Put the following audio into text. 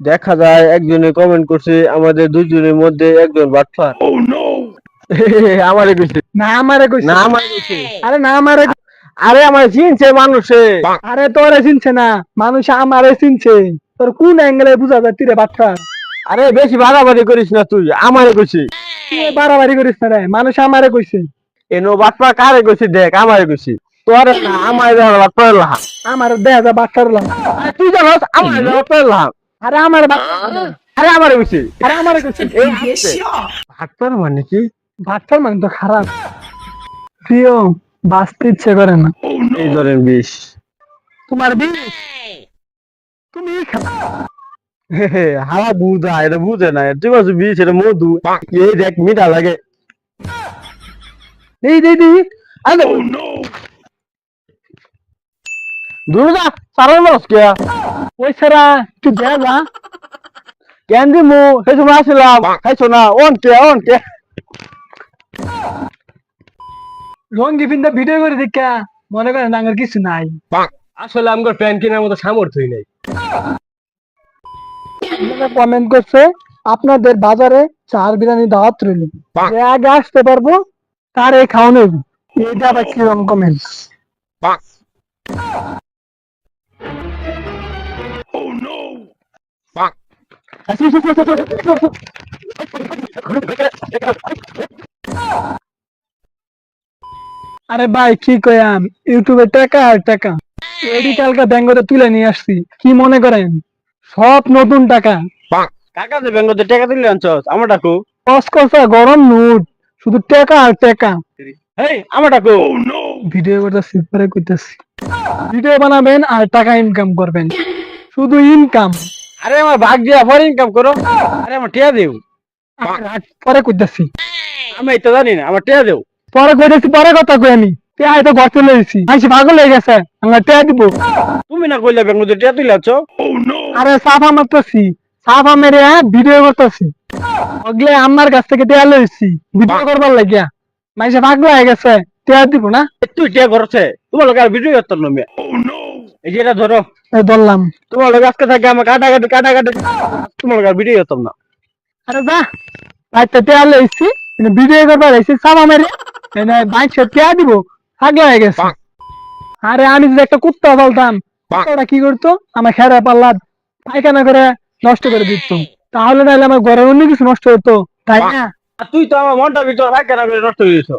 দেখা যায় একজনে কমেন্ট করছে আমাদের দুজনের মধ্যে একজন বাটফার। আমারে কইছে। না আমারে কইছে। না আমারে কইছে। আরে না আমারে আরে আমার চিনছে মানুষে। আরে তোরে চিনছে না। মানুষ আমারে চিনছে। তোর কোন অ্যাঙ্গেলে বুঝা যাচ্ছে রে বাচ্চা আরে বেশি বাড়াবাড়ি করিস না তুই আমারে কইছে। বাড়াবাড়ি করিস না রে? মানুষ আমারে কইছে। এনো বাটপা কারে কইছে? দেখ আমারে কইছে। তোরে না আমারে দেখ বাটপা লাহা। আমার দেখা যা বাচ্চার লাম তুই জানোস আমারে বাটপা লাহা। আরে আমার আরে আমারে কইছে আরে আমারে কইছে বাটপার মানে কি? বাচ্চার মান তো খারাপ। প্রিয় বাঁচতে ইচ্ছে করে না। এই ধরেন বিষ। তোমার বিষ? তুমি হাওয়া বুঝা এটা বুঝে না। ঠিক আছে বিষ এটা মধু। এই দেখ মিঠা লাগে। এই দেই আরে দূর যা সারার মাস কে ওই সারা তুই দেখা কেন দি মু সেই সময় আসলাম। খাইছো না? রঙ্গি ভিডিও করে দেখা মনে করেন ডাঙ্গার কিছু নাই। আসলে আমার প্যান কেনার মতো সামর্থ্যই নেই। কমেন্ট করছে আপনাদের বাজারে চার বিরিয়ানি দাওয়াত রইল। যে আগে আসতে পারব তার এই খাওয়া নেব এটা আবার কমেন্ট আরে ভাই কি কয়াম ইউটিউবে টাকা আর টাকা। এডি কালকা ব্যাঙ্গতে তুলে নিয়ে আসছি। কি মনে করেন? সব নতুন টাকা। কাকা যে ব্যাংকতে টাকা দিলে আনছস আমার ডাকু। কসকসা গরম নোট শুধু টাকা আর টাকা। হেই আমার ডাকু। ভিডিও করতেছি পরে করতেছি ভিডিও বানাবেন আর টাকা ইনকাম করবেন। শুধু ইনকাম আরে আমার ভাগ দিয়া ফর ইনকাম করো। আরে আমার টিয়া দেও। পরে করতেছি আমি এটা জানি না আমার টিয়া দেও। পরে কইতেছি পরে কথা কই আমি। তে আই তো ঘর চলে এসেছি আইসি পাগল হয়ে গেছে। আমার টেয়া দিব। তুমি না কইলে ব্যাংকতে টিয়া তুলে আনছো আরে সাফা মারতেছি। সাফা মেরে ভিডিও করতেছি। ওগলে আমার কাছ থেকে টেয়া লইছি ভিডিও করবার লাগিয়া। মাইসে পাগল হয়ে গেছে। টেয়া দিব না? তুই টিয়া করছে তোমার লোক আর ভিডিও করতাম না আমি। এই যে এটা ধরো। এই ধরলাম। তোমার লোক আজকে থাকে আমার কাটা কাটি কাটা কাটি তোমার লোক ভিডিও করতাম না। আরে যা রাইতে টেয়া লইছি ভিডিও করবার মেরে মাইসে টেয়া দিব হয়ে গেছে। আরে আমি যদি একটা কুত্তা বলতাম কুত্তাটা কি করতো? আমার খেরা পাল্লা পায়খানা করে নষ্ট করে দিত। তাহলে নাহলে আমার ঘরের অন্য কিছু নষ্ট হতো তাই না? তুই তো আমার মনটা ভিতর ভাগ কেনা করে নষ্ট করে দিছো